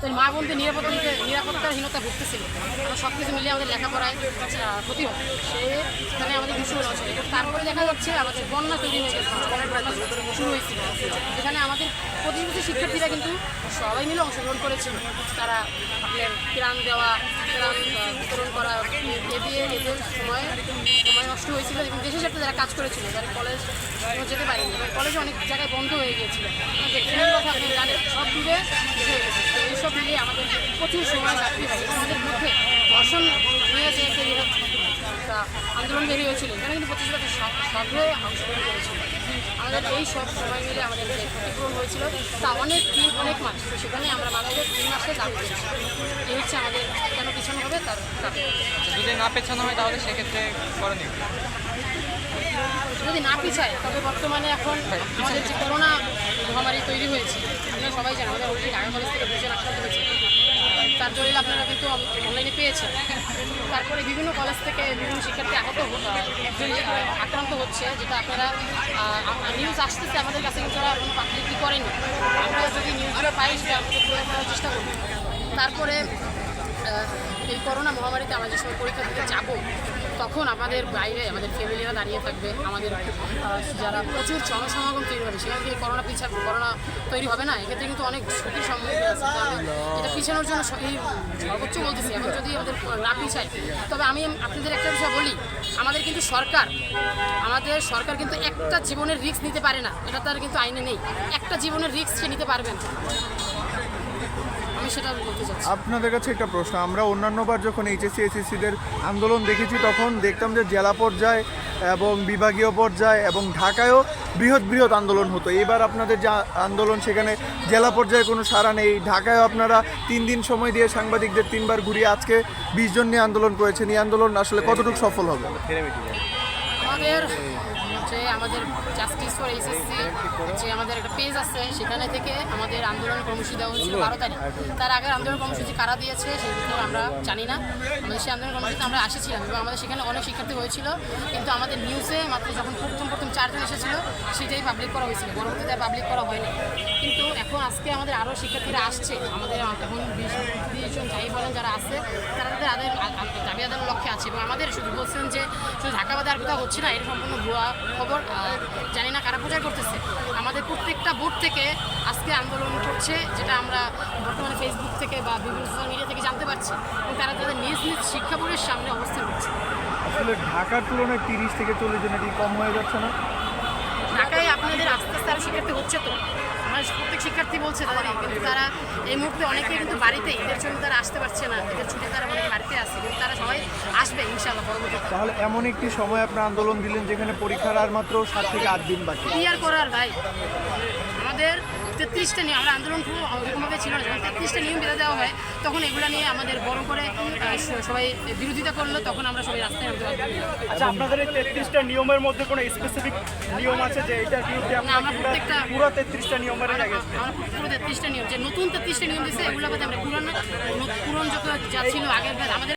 তো মা বোনদের নিরাপত্তা নিরাপত্তাহীনতা ভুগতেছিল। আমরা সব কিছু মিলিয়ে আমাদের লেখাপড়ায় ক্ষতি হয়। সেখানে আমাদের কিছু হচ্ছে তারপরে দেখা যাচ্ছে আমাদের বন্যা তৈরি হয়ে গেছে শুরু হয়েছিল। যেখানে আমাদের প্রতিবেশী শিক্ষার্থীরা কিন্তু সবাই মিলে অংশগ্রহণ করেছিল। তারা আপনার ত্রাণ দেওয়া আহ, বিতরণ করা সময় সময় নষ্ট হয়েছিল এবং দেশের সাথে যারা কাজ করেছিল, যারা কলেজ যেতে পারেনি এবং কলেজে অনেক জায়গায় বন্ধ হয়ে গিয়েছিল। যে ট্রেনের কথা আপনি জানেন, সব ডুবে হয়ে গেছে। তো এইসব মিলিয়ে আমাদের প্রচুর সময় চাকরি হয় আমাদের মধ্যে ধর্ষণ নিয়ে যে একটা ইয়ে আন্দোলন বেরিয়ে হয়েছিল। এখানে কিন্তু পঁচিশ বছর সভ্যে অংশগ্রহণ করেছিল। আমাদের এই সব সময় মিলে আমাদের যে ক্ষতিপূরণ হয়েছিল, তা অনেক দিন অনেক মাস সেখানে আমরা বাংলাদেশ তিন মাসে দাবি করেছি। এই হচ্ছে আমাদের পিছনে হবে তার যদি না পেছানো হয় তাহলে সেক্ষেত্রে করণীয়? যদি না পিছায় তবে বর্তমানে এখন আমাদের যে করোনা মহামারী তৈরি হয়েছে আপনারা সবাই জানেন আমাদের অলরেডি ঢাকা কলেজ থেকে দুজন আক্রান্ত হয়েছে। তার দলিল আপনারা কিন্তু অনলাইনে পেয়েছেন। তারপরে বিভিন্ন কলেজ থেকে বিভিন্ন শিক্ষার্থী আহত আক্রান্ত হচ্ছে যেটা আপনারা নিউজ আসতেছে আমাদের কাছে কিন্তু ওরা কোনো পাবলিকলি করেনি? আমরা যদি নিউজগুলো পাই সেটা চেষ্টা করব। তারপরে এই করোনা মহামারীতে আমরা যে সময় পরীক্ষা দিতে যাব, তখন আমাদের বাইরে আমাদের ফ্যামিলিরা দাঁড়িয়ে থাকবে, আমাদের যারা প্রচুর জনসমাগম তৈরি হবে, সেখান থেকে করোনা পিছা, করোনা তৈরি হবে না, এক্ষেত্রে কিন্তু অনেক ঝুঁকির সম্মুখীন এটা পিছানোর জন্য সর্বোচ্চ বলতেছি, এখন যদি আমাদের না পিছায়, তবে আমি আপনাদের একটা বিষয় বলি, আমাদের কিন্তু সরকার, আমাদের সরকার কিন্তু একটা জীবনের রিস্ক নিতে পারে না, এটা তার কিন্তু আইনে নেই, একটা জীবনের রিস্ক সে নিতে পারবে না। আমি সেটা বলতে চাচ্ছি। আপনাদের কাছে একটা প্রশ্ন, আমরা অন্যান্যবার যখন এইচএসসি, এসএসসিদের আন্দোলন দেখেছি তখন দেখতাম যে জেলা পর্যায়ে এবং বিভাগীয় পর্যায়ে এবং ঢাকায়ও বৃহৎ বৃহৎ আন্দোলন হতো। এবার আপনাদের যে আন্দোলন, সেখানে জেলা পর্যায়ে কোনো সাড়া নেই। ঢাকায়ও আপনারা তিন দিন সময় দিয়ে সাংবাদিকদের তিনবার ঘুরিয়ে আজকে বিশ জন নিয়ে আন্দোলন করেছেন। এই আন্দোলন আসলে কতটুকু সফল হবে? আমাদের যে আমাদের জাস্টিস ফর এসএসসি যে আমাদের একটা পেজ আছে, সেখানে থেকে আমাদের আন্দোলন কর্মসূচি দেওয়া হয়েছিল বারো তারিখ। তার আগের আন্দোলন কর্মসূচি কারা দিয়েছে সেগুলো আমরা জানি না। আমাদের সেই আন্দোলন কর্মসূচিতে আমরা আসেছিলাম এবং আমাদের সেখানে অনেক শিক্ষার্থী হয়েছিল। কিন্তু আমাদের নিউজে মাত্র যখন প্রথম প্রথম চারজন এসেছিল, সেটাই পাবলিক করা হয়েছিল। পরবর্তীতে পাবলিক করা হয়নি। কিন্তু এখন আজকে আমাদের আরও শিক্ষার্থীরা আসছে। আমাদের এখন বিশ তিরিশ জন যাই বলেন যারা আছে তারা তাদের আদায় দাবি আদায়ের লক্ষ্যে আছে এবং আমাদের শুধু বলছেন যে শুধু ঢাকা বাদে আর কোথাও হচ্ছে না এটা সম্পূর্ণ ভুয়া খবর জানি না কারা প্রচার করতেছে। আমাদের প্রত্যেকটা বোর্ড থেকে আজকে আন্দোলন করছে যেটা আমরা বর্তমানে ফেসবুক থেকে বা বিভিন্ন সোশ্যাল মিডিয়া থেকে জানতে পারছি এবং তারা তাদের নিজ নিজ শিক্ষা বোর্ডের সামনে অবস্থান করছে। আসলে ঢাকার তুলনায় তিরিশ থেকে চল্লিশ জন এটি কম হয়ে যাচ্ছে না? ঢাকায় আপনাদের আস্তে আস্তে আরও শিক্ষার্থী হচ্ছে তো। আমার প্রত্যেক শিক্ষার্থী বলছে তাদেরই কিন্তু তারা এই মুহূর্তে অনেকে কিন্তু বাড়িতে ঈদের জন্য তারা আসতে পারছে না। ঈদের ছুটি তারা অনেকে বাড়িতে আসছে কিন্তু তারা সবাই আসবে ইনশাল্লাহ পরবর্তীতে। তাহলে এমন একটি সময় আপনার আন্দোলন দিলেন যেখানে পরীক্ষার আর মাত্র সাত থেকে আট দিন বাকি। কি আর করার ভাই? আমাদের তেত্রিশটা নিয়ে আমরা আন্দোলন খুব ওরকমভাবে ছিল না। যখন তেত্রিশটা নিয়ম বেঁধে দেওয়া হয় তখন এগুলো নিয়ে আমাদের বড় করে সবাই বিরোধিতা করল তখন আমরা সবাই রাস্তায় নামতে পারব আচ্ছা আপনাদের এই তেত্রিশটা নিয়মের মধ্যে কোনো স্পেসিফিক নিয়ম আছে যে এটার বিরুদ্ধে আমরা প্রত্যেকটা- পুরো তেত্রিশটা নিয়মের আমরা পুরো তেত্রিশটা নিয়ম যে নতুন তেত্রিশটা নিয়ম দিচ্ছে এগুলো আমরা পুরানো পুরন যত যা ছিল আগের আমাদের